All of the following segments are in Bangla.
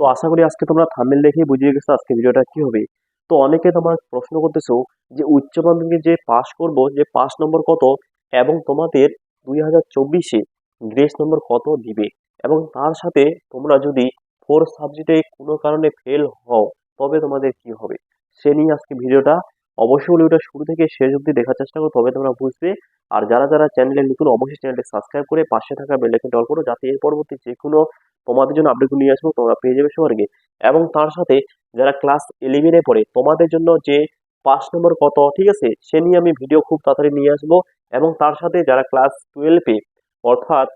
তো আশা করি আজকে তোমরা থাম্বনেল দেখেই বুঝিয়ে গেছো আজকে ভিডিওটা কি হবে। তো অনেকে তোমার প্রশ্ন করতেছো যে উচ্চ মাধ্যমিকে যে পাস করব, যে পাস নম্বর কত এবং তোমাদের দুই হাজার চব্বিশে গ্রেস নম্বর কত দিবে? এবং তার সাথে তোমরা যদি ফোর সাবজেক্টে কোনো কারণে ফেল হও, তবে তোমাদের কি হবে? সে নিয়ে আজকে ভিডিওটা অবশ্যই ভিডিওটা শুরু থেকে শেষ অবধি দেখার চেষ্টা করো, তবে তোমরা বুঝবে। আর যারা যারা চ্যানেলে নতুন, অবশ্যই চ্যানেলটি সাবস্ক্রাইব করে পাশে থাকা বেলাইকন অল করো, যাতে এর পরবর্তী যে কোনো তোমাদের জন্য আপডেট নিয়ে আসব, তোমরা পেয়ে যাবে সবার এবং তার সাথে যারা ক্লাস ইলেভেনে পড়ে, তোমাদের জন্য যে পাস নম্বর কত, ঠিক আছে? সে নিয়ে আমি ভিডিও খুব তাড়াতাড়ি নিয়ে আসব। এবং তার সাথে যারা ক্লাস টুয়েলভে অর্থাৎ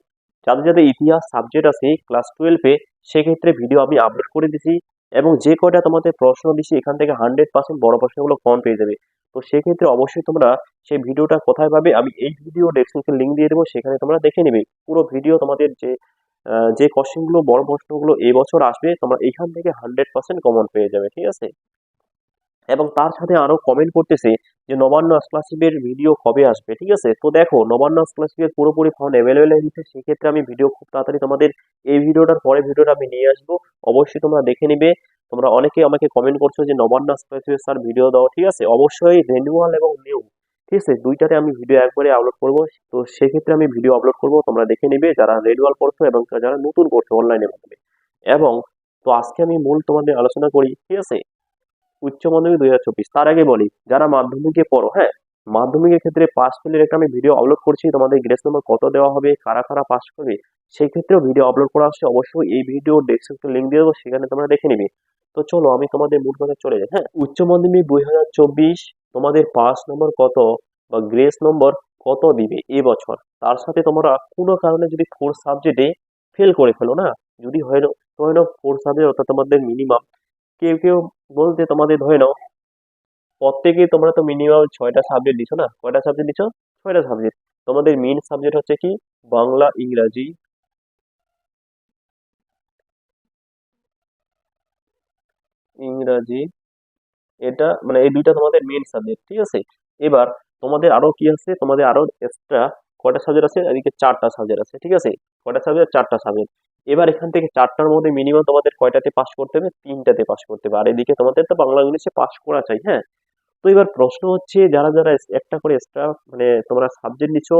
যাদের যাদের ইতিহাস সাবজেক্ট আছে ক্লাস টুয়েলভে সেক্ষেত্রে ভিডিও আমি আপলোড করে দিছি। এবং যে কয়টা তোমাদের প্রশ্ন দিছি, এখান থেকে হান্ড্রেড পার্সেন্ট বড় প্রশ্নগুলো কম পেয়ে যাবে। তো সেক্ষেত্রে অবশ্যই তোমরা সেই ভিডিওটা কোথায় পাবে, আমি এই ভিডিও ডেসক্রিপশন লিঙ্ক দিয়ে দেবো, সেখানে তোমরা দেখে নেবে। পুরো ভিডিও তোমাদের যে যে কোশ্চেনগুলো বড় প্রশ্নগুলো এই বছর আসবে, তোমরা এখান থেকে হান্ড্রেড পার্সেন্ট কমন পেয়ে যাবে, ঠিক আছে? এবং তার সাথে আরও কমেন্ট করতেছে যে নবান্ন স্কলারশিপের ভিডিও কবে আসবে, ঠিক আছে? তো দেখো, নবান্ন স্কলারশিপের পুরোপুরি ফর্ম অ্যাভেলেবেল হয়ে গেছে, সেক্ষেত্রে আমি ভিডিও খুব তাড়াতাড়ি তোমাদের এই ভিডিওটার পরে ভিডিওটা আমি নিয়ে আসব। অবশ্যই তোমরা দেখে নিবে। তোমরা অনেকে আমাকে কমেন্ট করছ যে নবান্ন স্কলারশিপের স্যার ভিডিও দাও, ঠিক আছে? অবশ্যই রেনুয়াল এবং নিউ ঠিক আছে? দুইটাতে আমি ভিডিও একবারে আপলোড করব। তো সেক্ষেত্রে আমি ভিডিও আপলোড করব। তোমরা দেখে নিবে যারা রেনুয়াল করছ এবং যারা নতুন করছ অনলাইনের মাধ্যমে। এবং তো আজকে আমি মূল তোমাদের আলোচনা করি, ঠিক আছে? উচ্চ মাধ্যমিক দুই হাজার চব্বিশ। তার আগে বলি, যারা মাধ্যমিকে পড়ো হ্যাঁ? মাধ্যমিকের ক্ষেত্রে পাস ফেলের একটা আমি ভিডিও আপলোড করছি। তোমাদের গ্রেস নম্বর কত দেওয়া হবে, কারা কারা পাস করবে, সেই ক্ষেত্রেও ভিডিও আপলোড করা আসছে অবশ্যই এই ভিডিও ডেসক্রিপশন লিঙ্ক দিয়ে দেবো, সেখানে তোমরা দেখে নিবে। তো চলো আমি তোমাদের মূল কথা চলে যাই। হ্যাঁ উচ্চ মাধ্যমিক দুই হাজার চব্বিশ তোমাদের পাস নম্বর কত বা গ্রেস নম্বর কত দিবে এবছর? তার সাথে তোমরা কোনো কারণে যদি ফোর সাবজেক্টে ফেল করে ফেলো না, যদি হয় না ধরে নাও ফোর সাবজেক্ট অর্থাৎ তোমাদের মিনিমাম কেউ কেউ বলতে তোমাদের ধরে নাও প্রত্যেকে তোমরা তো মিনিমাম ছয়টা সাবজেক্ট দিছো না? কয়টা সাবজেক্ট দিছো? ছয়টা সাবজেক্ট তোমাদের মেন সাবজেক্ট হচ্ছে কি? বাংলা, ইংরাজি ইংরাজি, এটা মানে এই দুইটা তোমাদের মেন সাবজেক্ট ঠিক আছে? এবার তোমাদের আরও কি আছে? তোমাদের আরও এক্সট্রা কটা সাবজেক্ট আছে? এদিকে চারটা সাবজেক্ট আছে, ঠিক আছে? কয়টা সাবজেক্ট চারটা সাবজেক্ট এবার এখান থেকে চারটার মধ্যে মিনিমাম তোমাদের কয়টাতে পাস করতে হবে? তিনটাতে পাস করতে হবে। আর এদিকে তোমাদের তো বাংলা ইংলিশে পাস করা চাই হ্যাঁ? তো এবার প্রশ্ন হচ্ছে, যারা যারা একটা করে এক্সট্রা মানে তোমরা সাবজেক্ট নিছো,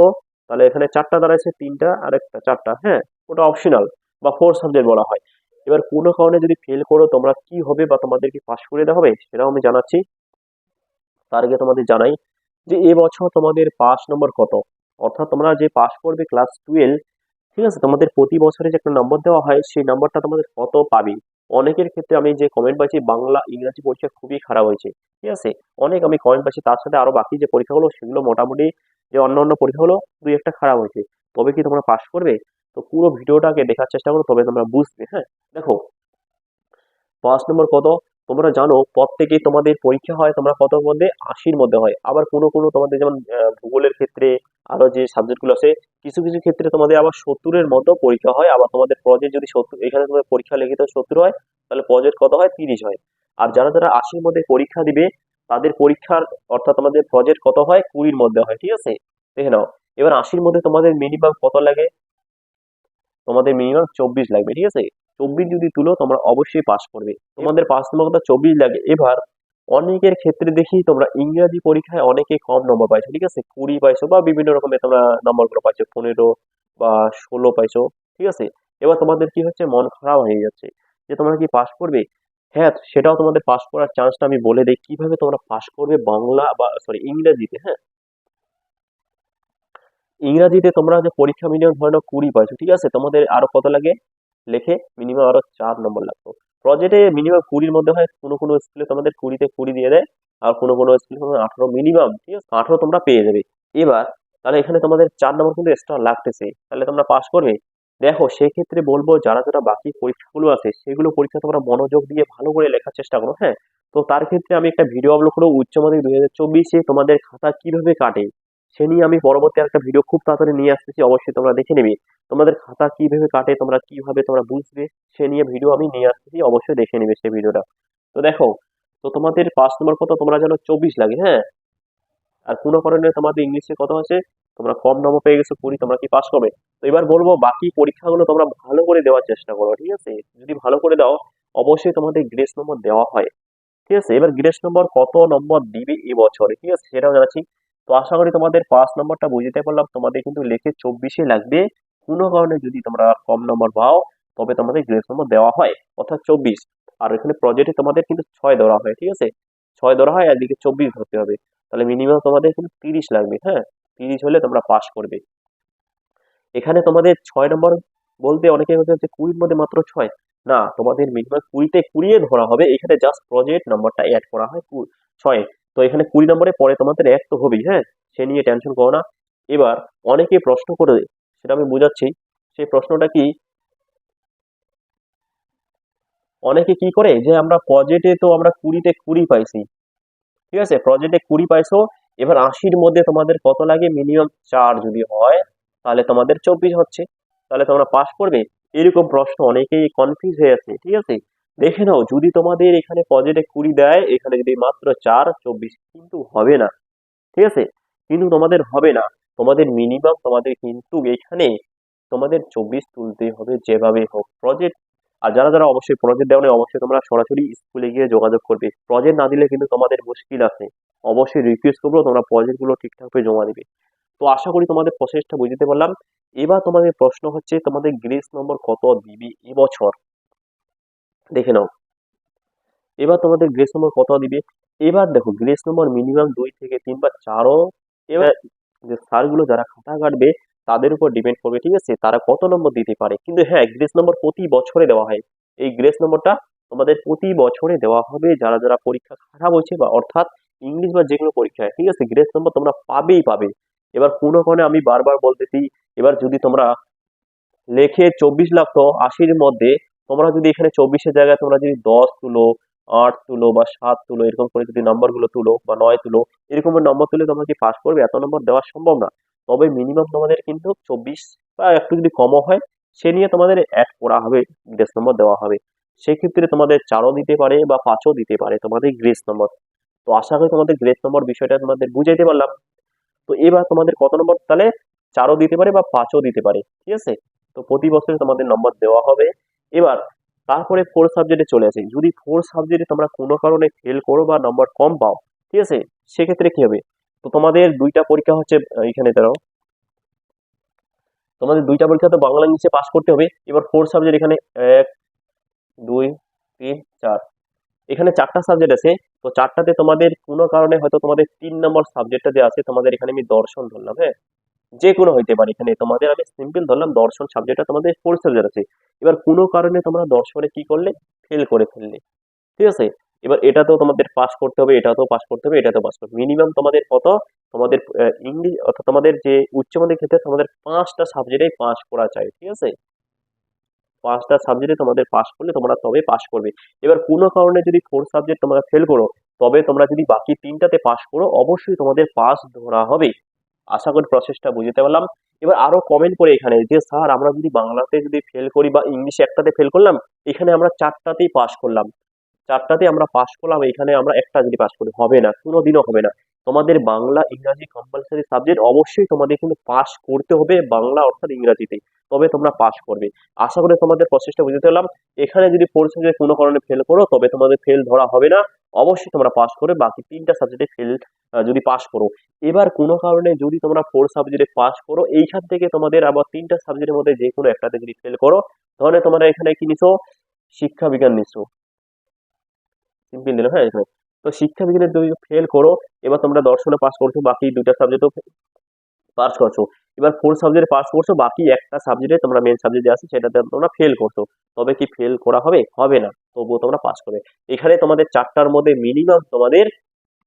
তাহলে এখানে চারটা দাঁড়াইছে, তিনটা আর একটা, চারটা হ্যাঁ? ওটা অপশনাল বা ফোর সাবজেক্ট বলা হয়। এবার কোনো কারণে যদি ফেল করো, তোমরা কি হবে বা তোমাদের কি পাস করে দেওয়া হবে, সেটাও আমি জানাচ্ছি। তার আগে তোমাদের জানাই যে এবছর তোমাদের পাস নম্বর কত? অর্থাৎ তোমরা যে পাস করবে ক্লাস টুয়েলভ ঠিক আছে? তোমাদের প্রতি বছরে যে একটা নম্বর দেওয়া হয়, সেই নম্বরটা তোমাদের কত পাবে? অনেকের ক্ষেত্রে আমি যে কমেন্ট পাচ্ছি, বাংলা, ইংরাজি পরীক্ষা খুবই খারাপ হয়েছে, ঠিক আছে? অনেক আমি কমেন্ট পাচ্ছি, তার সাথে আরও বাকি যে পরীক্ষাগুলো, সেগুলো মোটামুটি যে অন্য অন্য পরীক্ষাগুলো দুই একটা খারাপ হয়েছে। তবে কি তোমরা পাস করবে? তো পুরো ভিডিওটাকে দেখার চেষ্টা করো, তবে তোমরা বুঝবে হ্যাঁ? দেখো, পাঁচ নম্বর কত? তোমরা জানো, প্রত্যেকেই তোমাদের পরীক্ষা হয়, তোমরা কত মধ্যে? আশির মধ্যে হয়। আবার কোনো কোনো তোমাদের যেমন ভূগোলের ক্ষেত্রে আরও যে সাবজেক্টগুলো আছে, কিছু কিছু ক্ষেত্রে তোমাদের আবার সত্তরের মতো পরীক্ষা হয়। আবার তোমাদের প্রজেক্ট যদি সত্তর, এখানে তোমাদের পরীক্ষা লিখিত সত্তর হয়, তাহলে প্রজেক্ট কত হয়? তিরিশ হয়। আর যারা যারা আশির মধ্যে পরীক্ষা দিবে, তাদের পরীক্ষার, অর্থাৎ তোমাদের প্রজেক্ট কত হয়? কুড়ির মধ্যে হয়, ঠিক আছে? দেখে নাও। এবার আশির মধ্যে তোমাদের মিনিমাম কত লাগে? তোমাদের মিনিমাম চব্বিশ লাগবে, ঠিক আছে? চব্বিশ যদি তুলো, তোমরা অবশ্যই পাস করবে। তোমাদের পাস নম্বর কথা চব্বিশ লাগে। এবার, অনেকের ক্ষেত্রে দেখি তোমরা ইংরাজি পরীক্ষায় অনেকে কম নম্বর পাইছো, ঠিক আছে? কুড়ি পাইছো বা বিভিন্ন রকমের তোমরা নম্বরগুলো পাইছো, পনেরো বা ষোলো পাইছো, ঠিক আছে? এবার তোমাদের কি হচ্ছে? মন খারাপ হয়ে যাচ্ছে। যে তোমরা কি পাস করবে? হ্যাঁ সেটাও তোমাদের পাস করার চান্সটা আমি বলে দিই। কীভাবে তোমরা পাস করবে বাংলা বা সরি ইংরেজিতে হ্যাঁ? ইংরাজিতে তোমরা যে পরীক্ষা মিনিমাম ধরে নাও কুড়ি পাইছো, ঠিক আছে? তোমাদের আরও কত লাগে? লেখে মিনিমাম আরও চার নম্বর লাগতো। প্রজেক্টে মিনিমাম কুড়ির মধ্যে হয়, কোনো কোনো স্কুলে তোমাদের কুড়িতে কুড়ি দিয়ে দেয়, আর কোনো কোনো স্কুলে তোমাদের আঠারো মিনিমাম ঠিক আছে? আঠারো তোমরা পেয়ে যাবে। এবার, তাহলে এখানে তোমাদের চার নম্বর কিন্তু এক্সট্রা লাগতেছে। তাহলে তোমরা পাস করবে। দেখো, সেক্ষেত্রে বলব, যারা যারা বাকি পরীক্ষাগুলো আছে, সেগুলো পরীক্ষা তোমরা মনোযোগ দিয়ে ভালো করে লেখার চেষ্টা করো হ্যাঁ? তো তার ক্ষেত্রে আমি একটা ভিডিও আপলোড করব উচ্চ মাধ্যমিক দুই হাজার চব্বিশে তোমাদের খাতা কীভাবে কাটে? সে নিয়ে আমি পরবর্তী একটা ভিডিও খুব তাড়াতাড়ি নিয়ে আসতেছি, অবশ্যই তোমরা দেখে নেবে। তোমাদের খাতা কীভাবে কাটে, তোমরা কীভাবে তোমরা বুঝবে, সে নিয়ে ভিডিও আমি নিয়ে আসতেছি, অবশ্যই দেখে নেবে সেই ভিডিওটা তো দেখো, তো তোমাদের পাঁচ নম্বর কত? তোমরা জানো চব্বিশ লাগে হ্যাঁ? আর কোনো কারণে তোমাদের ইংলিশে কত আছে? তোমরা কম নম্বর পেয়ে গেছো, কুড়ি, তোমরা কি পাস করবে? তো এবার বলব, বাকি পরীক্ষাগুলো তোমরা ভালো করে দেওয়ার চেষ্টা করো, ঠিক আছে? যদি ভালো করে দাও, অবশ্যই তোমাদের গ্রেস নম্বর দেওয়া হয়, ঠিক আছে? এবার গ্রেস নম্বর কত নম্বর দিবে এবছরে ঠিক আছে? সেটাও জানাচ্ছি। তো আশা করি তোমাদের পাঁচ নম্বরটা বুঝতে পারলাম। তোমাদের কিন্তু লেখে চব্বিশে লাগবে। কোনো কারণে যদি তোমরা কম নম্বর পাও, তবে তোমাদের গ্রেস নম্বর দেওয়া হয়, অর্থাৎ চব্বিশ। আর এখানে প্রজেক্টে তোমাদের কিন্তু ছয় ধরা হয়, ঠিক আছে? ছয় ধরা হয়, একদিকে চব্বিশ ধরতে হবে। তাহলে মিনিমাম তোমাদের কিন্তু তিরিশ লাগবে হ্যাঁ? তিরিশ হলে তোমরা পাস করবে। এখানে তোমাদের ছয় নম্বর বলতে অনেকে হচ্ছে কুড়ির মধ্যে মাত্র ছয়। না, তোমাদের মিনিমাম কুড়িতে কুড়িয়ে ধরা হবে। এখানে জাস্ট প্রজেক্ট নাম্বারটা অ্যাড করা হয় ছয়। তো এখানে কুড়ি নম্বরে পরে তোমাদের এক তো হবেই হ্যাঁ? সে নিয়ে টেনশন করো না। এবার অনেকে প্রশ্ন করে, সেটা আমি বুঝাচ্ছি, সেই প্রশ্নটা কি? অনেকে কি করে? যে আমরা প্রজেক্টে তো আমরা কুড়িতে কুড়ি পাইছি, ঠিক আছে? প্রজেক্টে কুড়ি পাইছো, এবার আশির মধ্যে তোমাদের কত লাগে? মিনিমাম চার যদি হয়, তাহলে তোমাদের চব্বিশ হচ্ছে। তাহলে তোমরা পাস করবে। এরকম প্রশ্ন অনেকেই কনফিউজ হয়ে আছে, ঠিক আছে? দেখে নাও, যদি তোমাদের এখানে প্রজেক্টে কুড়ি দেয়, এখানে যদি মাত্র চার, চব্বিশ, কিন্তু হবে না। ঠিক আছে? কিন্তু তোমাদের হবে না। তোমাদের মিনিমাম তোমাদের কিন্তু এখানে তোমাদের চব্বিশ তুলতে হবে যেভাবে হোক। প্রজেক্ট আর যারা যারা অবশ্যই প্রজেক্ট দেওয়া নেই, অবশ্যই তোমরা সরাসরি স্কুলে গিয়ে যোগাযোগ করবে। প্রজেক্ট না দিলে কিন্তু তোমাদের মুশকিল আছে। অবশ্যই রিকোয়েস্ট করব, তোমরা প্রজেক্টগুলো ঠিকঠাকভাবে জমা দিবে। তো আশা করি তোমাদের প্রসেসটা বুঝতে পারলাম। এবার তোমাদের প্রশ্ন হচ্ছে, তোমাদের গ্রেস নম্বর কত দিবি এবছর দেখে নাও। এবার তোমাদের গ্রেস নম্বর কত দিবে? এবার দেখো গ্রেস নম্বর মিনিমাম দুই থেকে তিন বা চারও। এবার যে স্যারগুলো যারা খাতা কাটবে, তাদের উপর ডিপেন্ড করবে, ঠিক আছে? তারা কত নম্বর দিতে পারে? কিন্তু হ্যাঁ গ্রেস নম্বর প্রতি বছরে দেওয়া হয়। এই গ্রেস নম্বরটা তোমাদের প্রতি বছরে দেওয়া হবে যারা যারা পরীক্ষা খারাপ হয়েছে বা অর্থাৎ ইংলিশ বা যে কোনো পরীক্ষায়, ঠিক আছে? গ্রেস নম্বর তোমরা পাবেই পাবে। এবার কোনো কারণে আমি বারবার বলতেছি, এবার যদি তোমরা লেখে চব্বিশ লাখ তো আশির মধ্যে তোমরা যদি এখানে চব্বিশের জায়গায়, তোমরা যদি দশ তুলো, আট তুলো বা সাত তুলো, এরকম করে যদি নাম্বারগুলো তুলো বা নয় তুলো এরকম নম্বর তুলে তোমরা কি পাস করবে? এত নম্বর দেওয়া সম্ভব না। তবে মিনিমাম তোমাদের কিন্তু চব্বিশ বা একটু যদি কমও হয়, সে নিয়ে তোমাদের অ্যাড করা হবে গ্রেস নম্বর দেওয়া হবে। সেক্ষেত্রে তোমাদের চারও দিতে পারে বা পাঁচও দিতে পারে, তোমাদের গ্রেস নম্বর। তো আশা করি তোমাদের গ্রেস নম্বর বিষয়টা তোমাদের বুঝাইতে পারলাম। তো এবার তোমাদের কত নম্বর? তাহলে চারও দিতে পারে বা পাঁচও দিতে পারে, ঠিক আছে? তো প্রতি বছরে তোমাদের নম্বর দেওয়া হবে। এবার, তারপরে ফোর সাবজেক্টে চলে আসে। যদি ফোর সাবজেক্টে তোমরা কোনো কারণে ফেল করো বা নম্বর কম পাও, ঠিক আছে? সেক্ষেত্রে কি হবে? তো তোমাদের দুইটা পরীক্ষা হচ্ছে এখানে দাঁড়াও। তোমাদের দুইটা পরীক্ষা তো বাংলা ইংলিশে পাস করতে হবে। এবার ফোর সাবজেক্ট এখানে এক, দুই, তিন, চার। এখানে চারটা সাবজেক্ট আছে। তো চারটাতে তোমাদের কোনো কারণে হয়তো তোমাদের তিন নম্বর সাবজেক্টটা যে আছে, তোমাদের এখানে আমি দর্শন ধরলাম হ্যাঁ? যে কোনো হইতে পারে। এখানে তোমাদের আমি সিম্পল ধরলাম, দর্শন সাবজেক্টটা তোমাদের ফোর সাবজেক্ট আছে। এবার কোনো কারণে তোমরা দর্শনে কি করলে? ফেল করে ফেললে। ঠিক আছে? এবার এটাতেও তোমাদের পাস করতে হবে, এটাতেও পাস করতে হবে, এটাতেও পাস করতে মিনিমাম তোমাদের কত? তোমাদের ইংলিশ অর্থাৎ তোমাদের যে উচ্চ মাধ্যমিক ক্ষেত্রে তোমাদের পাঁচটা সাবজেক্টে পাস করা চাই, ঠিক আছে? পাঁচটা সাবজেক্টে তোমাদের পাস করলে তোমরা তবে পাস করবে। এবার কোনো কারণে যদি ফোর সাবজেক্ট তোমরা ফেল করো, তবে তোমরা যদি বাকি তিনটাতে পাস করো, অবশ্যই তোমাদের পাস ধরা হবে। আশা করি প্রসেসটা বুঝতে পারলাম। এবার আরও কমেন্ট করে এখানে যে, স্যার, আমরা যদি বাংলাতে যদি ফেল করি বা ইংলিশে একটাতে ফেল করলাম, এখানে আমরা চারটাতেই পাস করলাম। চারটাতে আমরা পাস করলাম, এখানে আমরা একটা যদি পাস করি, হবে না, কোনোদিনও হবে না। তোমাদের বাংলা, ইংরাজি কম্পালসারি সাবজেক্ট অবশ্যই তোমাদের কিন্তু পাস করতে হবে বাংলা অর্থাৎ ইংরাজিতে। তবে তোমরা পাস করবে। আশা করি তোমাদের প্রসেসটা বুঝতে পারলাম। এখানে যদি ফোর সাবজেক্ট কোনো কারণে ফেল করো, তবে তোমাদের ফেল ধরা হবে না। অবশ্যই তোমরা পাস করে, বাকি তিনটা সাবজেক্টে ফেল যদি পাস করো। এবার কোনো কারণে যদি তোমরা ফোর সাবজেক্টে পাস করো, এইখান থেকে তোমাদের আবার তিনটা সাবজেক্টের মধ্যে যে কোনো একটাতে যদি ফেল করো, তাহলে তোমরা এখানে কি নিছো? শিক্ষা বিজ্ঞান নিছো। সিম্পল দিলাম হ্যাঁ এখানে। তো শিক্ষা বিজ্ঞানের যদি ফেল করো, এবার তোমরা দর্শনে পাস করছ, বাকি দুইটা সাবজেক্টও পাস করছ। এবার ফোর সাবজেক্টে পাস করছ, বাকি একটা সাবজেক্টে তোমরা মেন সাবজেক্ট আছে, সেটাতে তোমরা ফেল করছ। তবে কি ফেল করা হবে? হবে না। তবুও তোমরা পাস করবে। এখানে তোমাদের চারটার মধ্যে মিনিমাম তোমাদের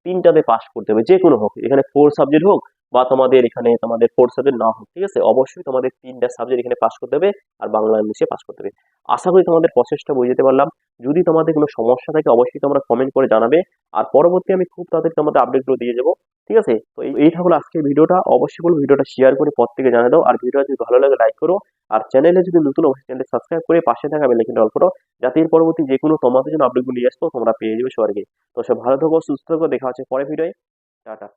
তিনটাতে পাস করতে হবে, যে কোনো হোক। এখানে ফোর সাবজেক্ট হোক বা তোমাদের এখানে তোমাদের ফোর সাবজেক্ট না হোক, ঠিক আছে? অবশ্যই তোমাদের তিনটা সাবজেক্ট এখানে পাস করতে হবে আর বাংলা ইংলিশে পাস করতে হবে। আশা করি তোমাদের প্রসেসটা বুঝতে পারলাম। যদি তোমাদের কোনো সমস্যা থাকে, অবশ্যই তোমরা কমেন্ট করে জানাবে। আর পরবর্তী আমি খুব তাড়াতাড়ি তোমাদের আপডেটগুলো দিয়ে যাব ঠিক আছে? তো এই- থাকল আজকের ভিডিওটা অবশ্যই বলব ভিডিওটা শেয়ার করে প্রত্যেকে জানিয়ে দাও। আর ভিডিওটা যদি ভালো লাগে লাইক করো। আর চ্যানেলে যদি নতুন অবশ্যই চ্যানেল সাবস্ক্রাইব করে পাশে থাকা বেলাইকনটা অল করো, যাতে এর পরবর্তী যে কোনো তোমাদের জন্য আপডেটগুলো নিয়ে আসব, তোমরা পেয়ে যাবে সবাইকে। তো সব ভালো থাকো, সুস্থ থাকো, দেখা হচ্ছে পরে ভিডিওয়ে টাটা।